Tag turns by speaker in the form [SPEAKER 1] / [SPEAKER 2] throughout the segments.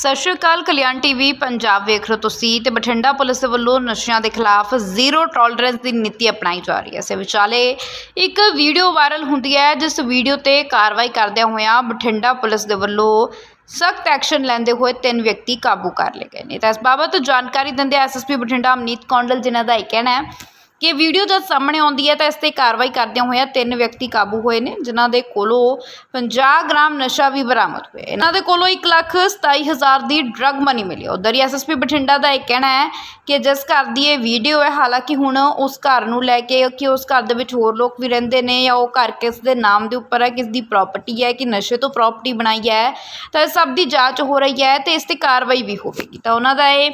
[SPEAKER 1] ਸਤਿ ਸ਼੍ਰੀ ਅਕਾਲ, ਕਲਿਆਣ ਟੀਵੀ ਪੰਜਾਬ ਵੇਖ ਰਹੇ ਹੋ ਤੁਸੀਂ ਤੇ ਬਠਿੰਡਾ ਪੁਲਿਸ ਦੇ ਵੱਲੋਂ ਨਸ਼ਿਆਂ ਦੇ ਖਿਲਾਫ ਜ਼ੀਰੋ ਟੋਲਰੈਂਸ ਦੀ ਨੀਤੀ ਅਪਣਾਈ ਜਾ ਰਹੀ ਹੈ। ਇਸ ਵਿਚਾਲੇ ਇੱਕ ਵੀਡੀਓ ਵਾਇਰਲ ਹੁੰਦੀ ਹੈ, ਜਿਸ ਵੀਡੀਓ ਤੇ ਕਾਰਵਾਈ ਕਰਦਿਆਂ ਹੋਇਆਂ ਬਠਿੰਡਾ ਪੁਲਿਸ ਦੇ ਵੱਲੋਂ ਸਖਤ ਐਕਸ਼ਨ ਲੈਂਦੇ ਹੋਏ ਤਿੰਨ ਵਿਅਕਤੀ ਕਾਬੂ ਕਰ ਲਏ ਗਏ ਨੇ। ਤਾਂ ਇਸ ਬਾਬਤ ਜਾਣਕਾਰੀ ਦਿੰਦੇ ਐਸਐਸਪੀ ਬਠਿੰਡਾ ਅਮਨੀਤ ਕੌਂਡਲ, ਜਿਨ੍ਹਾਂ ਦਾ ਇਹ ਕਹਿਣਾ ਹੈ ਕਿ ਵੀਡੀਓ ਜਦ ਸਾਹਮਣੇ ਆਉਂਦੀ ਹੈ ਤਾਂ ਇਸ ਤੇ ਕਾਰਵਾਈ ਕਰਦਿਆਂ ਹੋਇਆਂ ਤਿੰਨ ਵਿਅਕਤੀ ਕਾਬੂ ਹੋਏ ਨੇ, ਜਿਨ੍ਹਾਂ ਦੇ ਕੋਲੋਂ 50 ਗ੍ਰਾਮ ਨਸ਼ਾ ਵੀ ਬਰਾਮਦ ਹੋਇਆ ਇਹਨਾਂ ਦੇ ਕੋਲੋਂ 1 ਲੱਖ 27 ਹਜ਼ਾਰ ਦੀ ਡਰੱਗ ਮਨੀ ਮਿਲੀ ਉਧਰ ਹੀ ਐਸਐਸਪੀ ਬਠਿੰਡਾ ਦਾ ਇਹ ਕਹਿਣਾ ਹੈ ਕਿ ਜਿਸ ਘਰ ਦੀ ਇਹ ਵੀਡੀਓ ਹੈ, ਹਾਲਾਂਕਿ ਹੁਣ ਉਸ ਘਰ ਨੂੰ ਲੈ ਕੇ ਕਿ ਉਸ ਘਰ ਦੇ ਵਿੱਚ ਹੋਰ ਲੋਕ ਵੀ ਰਹਿੰਦੇ ਨੇ ਜਾਂ ਉਹ ਘਰ ਕਿਸ ਦੇ ਨਾਮ ਦੇ ਉੱਪਰ ਹੈ, ਕਿਸ ਦੀ ਪ੍ਰਾਪਰਟੀ ਹੈ, ਕਿ ਨਸ਼ੇ ਤੋਂ ਪ੍ਰਾਪਰਟੀ ਬਣਾਈ ਹੈ, ਤਾਂ ਇਹ ਸਭ ਦੀ ਜਾਂਚ ਹੋ ਰਹੀ ਹੈ ਤੇ ਇਸ ਤੇ ਕਾਰਵਾਈ ਵੀ ਹੋਵੇਗੀ। ਤਾਂ ਉਹਨਾਂ ਦਾ ਇਹ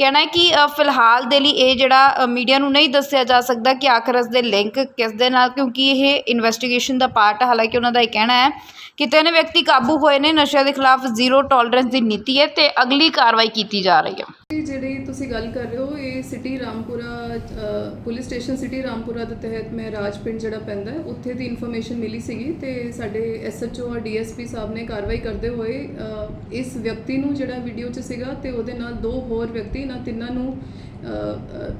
[SPEAKER 1] ਕਹਿਣਾ ਹੈ ਕਿ ਫਿਲਹਾਲ ਦੇ ਲਈ ਇਹ ਜਿਹੜਾ ਮੀਡੀਆ ਨੂੰ ਨਹੀਂ ਦੱਸਿਆ ਜਾ ਸਕਦਾ ਕਿ ਆਖਰ ਇਸ ਦੇ ਲਿੰਕ ਕਿਸ ਦੇ ਨਾਲ, ਕਿਉਂਕਿ ਇਹ ਇਨਵੈਸਟੀਗੇਸ਼ਨ ਦਾ ਪਾਰਟ ਹੈ ਹਾਲਾਂਕਿ ਉਹਨਾਂ ਦਾ ਇਹ ਕਹਿਣਾ ਹੈ ਕਿ ਤਿੰਨ ਵਿਅਕਤੀ ਕਾਬੂ ਹੋਏ ਨੇ, ਨਸ਼ਿਆਂ ਦੇ ਖਿਲਾਫ ਜ਼ੀਰੋ ਟੋਲਰੈਂਸ ਦੀ ਨੀਤੀ ਹੈ ਤੇ ਅਗਲੀ ਕਾਰਵਾਈ ਕੀਤੀ ਜਾ ਰਹੀ ਹੈ।
[SPEAKER 2] ਜਿਹੜੀ ਤੁਸੀਂ ਗੱਲ ਕਰ ਰਹੇ ਹੋ, ਇਹ city Rampura police station city Rampura ਦੇ ਤਹਿਤ ਮੈਂ ਰਾਜਪਿੰਡ ਜਿਹੜਾ ਪੈਂਦਾ ਹੈ, ਉੱਥੇ ਦੀ ਇਨਫੋਰਮੇਸ਼ਨ ਮਿਲੀ ਸੀਗੀ ਤੇ ਸਾਡੇ ਐਸਐਚਓ ਔਰ ਡੀਐਸਪੀ ਸਾਹਿਬ ਨੇ ਕਾਰਵਾਈ ਕਰਦੇ ਹੋਏ ਇਸ ਵਿਅਕਤੀ ਨੂੰ ਜਿਹੜਾ ਵੀਡੀਓ 'ਚ ਸੀਗਾ ਤੇ ਉਹਦੇ ਨਾਲ ਦੋ ਹੋਰ ਵਿਅਕਤੀ, ਇਹਨਾਂ ਤਿੰਨਾਂ ਨੂੰ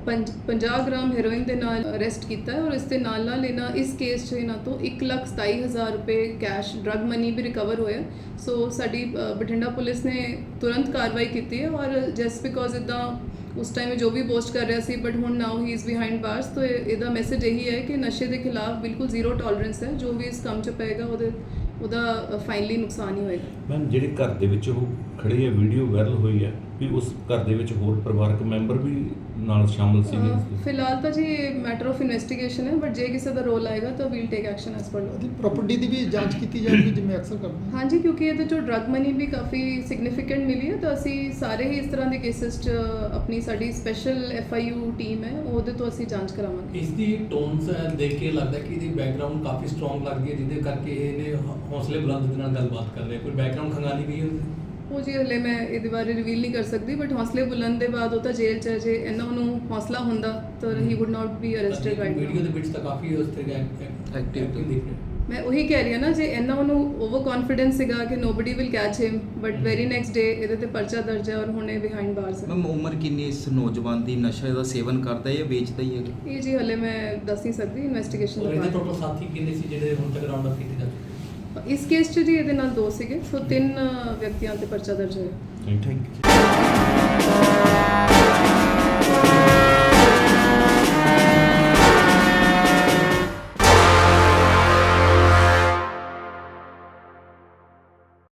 [SPEAKER 2] ਪੰਜ- 50 ਗ੍ਰਾਮ ਹੈਰੋਇਨ ਦੇ ਨਾਲ ਅਰੈਸਟ ਕੀਤਾ ਹੈ ਔਰ ਇਸ ਦੇ ਨਾਲ ਨਾਲ ਇਹਨਾਂ, ਇਸ ਕੇਸ 'ਚ ਇਹਨਾਂ ਤੋਂ 127000 ਰੁਪਏ ਕੈਸ਼ ਡਰਗ ਮਨੀ ਵੀ ਰਿਕਵਰ ਹੋਇਆ ਸੋ ਸਾਡੀ ਬਠਿੰਡਾ ਪੁਲਿਸ ਨੇ ਤੁਰੰਤ ਕਾਰਵਾਈ ਕੀਤੀ ਹੈ ਔਰ ਜਸਟ ਬਿਕੋਜ਼ ਇਦਾਂ ਉਸ ਟਾਈਮ ਜੋ ਵੀ ਪੋਸਟ ਕਰ ਰਿਹਾ ਸੀ ਬਟ ਹੁਣ ਨਾਓ ਹੀ ਇਜ਼ ਬਿਹਾਈਂਡ ਬਾਰਸ ਤਾਂ ਇਹਦਾ ਮੈਸੇਜ ਇਹੀ ਹੈ ਕਿ ਨਸ਼ੇ ਦੇ ਖਿਲਾਫ ਬਿਲਕੁਲ ਜ਼ੀਰੋ ਟੋਲਰੈਂਸ ਹੈ, ਜੋ ਵੀ ਇਸ ਕੰਮ 'ਚ ਪਏਗਾ, ਉਹਦੇ ਉਹਦਾ ਫਾਈਨਲੀ ਨੁਕਸਾਨ ਹੀ ਹੋਏਗਾ।
[SPEAKER 3] ਮੈਮ ਜਿਹੜੇ ਘਰ ਦੇ ਵਿੱਚ ਉਹ ਖੜੇ ਆ ਵੀਡੀਓ ਵਾਇਰਲ ਹੋਈ ਹੈ ਵੀ ਉਸ ਘਰ ਦੇ ਵਿੱਚ ਹੋਰ ਪਰਿਵਾਰਕ ਮੈਂਬਰ ਵੀ ਨਾਲ ਸ਼ਾਮਲ ਸੀਗੇ
[SPEAKER 2] ਅ, ਫਿਲਹਾਲ ਤਾਂ ਜੀ ਮੈਟਰ ਆਫ ਇਨਵੈਸਟੀਗੇਸ਼ਨ ਹੈ ਬਟ ਜੇ ਕਿਸੇ ਦਾ ਰੋਲ ਆਏਗਾ ਤਾਂ wheel take action as per
[SPEAKER 4] ਉਹਦੀ ਪ੍ਰਾਪਰਟੀ ਦੀ ਵੀ ਜਾਂਚ ਕੀਤੀ ਜਾਊਗੀ ਜਿਵੇਂ ਅਕਸਰ ਕਰਦੇ ਹਾਂ
[SPEAKER 2] ਹਾਂਜੀ ਕਿਉਂਕਿ ਇਹਦੇ ਚੋਂ ਡਰਗ ਮਨੀ ਵੀ ਕਾਫੀ ਸਿਗਨੀਫੀਕੈਂਟ ਮਿਲੀ ਹੈ ਤਾਂ ਅਸੀਂ ਸਾਰੇ ਹੀ ਇਸ ਤਰ੍ਹਾਂ ਦੇ ਕੇਸਿਸ 'ਚ ਆਪਣੀ ਸਾਡੀ ਸਪੈਸ਼ਲ ਐਫਆਈਯੂ ਟੀਮ ਹੈ ਉਹਦੇ ਤੋਂ ਅਸੀਂ ਜਾਂਚ ਕਰਾਵਾਂਗੇ।
[SPEAKER 5] ਇਸ ਦੀ ਟੋਨਸ ਦੇਖ ਕੇ ਲੱਗਦਾ ਕਿ ਇਹਦੀ ਬੈਕਗ੍ਰਾਉਂਡ ਕਾਫੀ ਸਟਰੋਂਗ ਲੱਗਦੀ ਹੈ ਜਿਹਦੇ ਕਰਕੇ ਇਹਨੇ ਹੌਸਲੇ ਬੁਲੰਦ ਦੇ ਨਾਲ ਗੱਲਬਾਤ ਕਰ ਰਿਹਾ ਕੋਈ ਬੈਕਗ੍ਰਾਉਂਡ ਖੰਗਾਲੀ ਵੀ ਹੈ?
[SPEAKER 2] ਉਹ ਜੀ ਹਲੇ ਮੈਂ ਇਹਦੇ ਬਾਰੇ ਰਿਵੀਲ ਨਹੀਂ ਕਰ ਸਕਦੀ ਬਟ ਹੌਸਲੇ ਬੁਲੰਦ ਦੇ ਬਾਅਦ ਉਹ ਤਾਂ ਜੇਲ੍ਹ 'ਚ ਹੈ ਜੇ ਇਹਨਾਂ ਨੂੰ ਹੌਸਲਾ ਹੁੰਦਾ ਤਾਂ ਹੀ would not be arrested right
[SPEAKER 5] video ਦੇ ਵਿੱਚ ਤਾਂ ਕਾਫੀ ਉਸ ਤਰ੍ਹਾਂ ਐਕਟਿਵ ਦਿਖ ਰਿਹਾ।
[SPEAKER 2] ਮੈਂ ਉਹੀ ਕਹਿ ਰਹੀ ਹਾਂ ਨਾ ਜੇ ਇਹਨਾਂ ਨੂੰ ਓਵਰ ਕੌਨਫੀਡੈਂਸ ਸੀਗਾ ਕਿ nobody will catch him. But very next day ਇਹਦੇ ਤੇ ਪਰਚਾ ਦਰਜ ਹੈ ਔਰ ਹੁਣ ਇਹ ਬਿਹਾਈਂਡ ਬਾਰਸ ਹੈ।
[SPEAKER 6] ਮੈਮ ਉਮਰ ਕਿੰਨੀ ਇਸ ਨੌਜਵਾਨ ਦੀ? ਨਸ਼ਾ ਦਾ ਸੇਵਨ ਕਰਦਾ ਹੈ ਜਾਂ ਵੇਚਦਾ ਹੀ ਹੈ?
[SPEAKER 2] ਇਹ ਜੀ ਹਲੇ ਮੈਂ ਦੱਸ ਨਹੀਂ ਸਕਦੀ ਇਨਵੈਸਟੀਗੇਸ਼ਨ
[SPEAKER 5] ਔਰ
[SPEAKER 2] ਦਾ
[SPEAKER 5] ਇਹਦੇ
[SPEAKER 2] part
[SPEAKER 5] ਟੋਟਲ ਸਾਥੀ ਕਿੰਨੇ ਸੀ ਜਿਹੜੇ ਹੁਣ ਤੱਕ ਰਾਉਂਡ ਅਪ ਕੀਤੇ ਜਾ ਚੁੱਕੇ
[SPEAKER 2] ਇਸ ਕੇਸ 'ਚ ਜੀ ਇਹਦੇ ਨਾਲ ਦੋ ਸੀਗੇ। ਸੋ ਤਿੰਨ ਵਿਅਕਤੀਆਂ ਤੇ ਪਰਚਾ ਦਰਜ ਹੋਇਆ।
[SPEAKER 3] Thank you